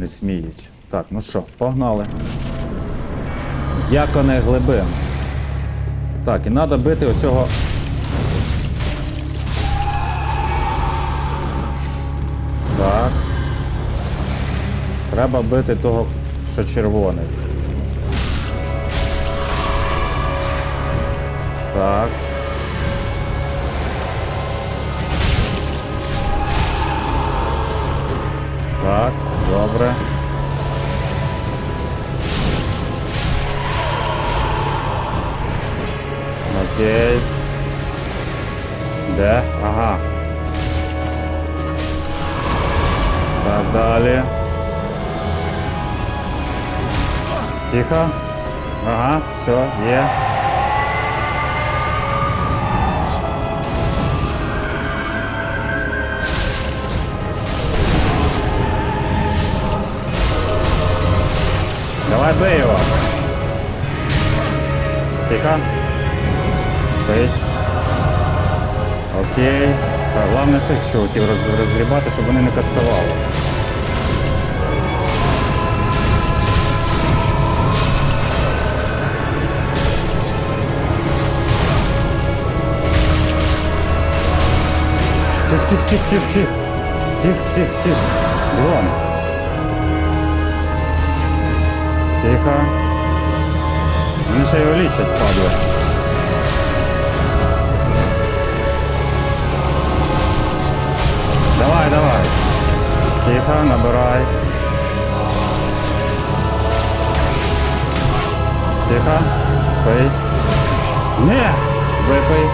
не сміють. Так, ну що, погнали. Дяконе глибин. Так, і треба бити оцього. Так. Треба бити того, що червоний. Так. Так, добре. Окей. Де? Ага. Так, далі. Тихо. Ага, все, є. Бей его. Тихо. Бей. Окей. Так, головне цих чуваків розгрібати, щоб вони не кастували. Тих, тих, тих, тих, тих. Тих, тих, тих. Бігом. Тихо. Вони ще його лічать, падло. Давай, давай. Тихо, набирай. Тихо. Пий. Не! Випий.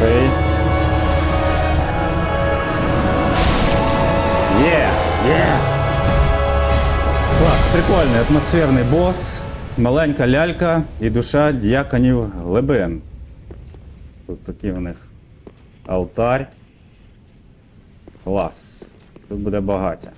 Пий. Є! Є! Прикольний атмосферний бос, маленька лялька і душа діяконів глибин. Тут такий у них алтарь. Клас. Тут буде багаття.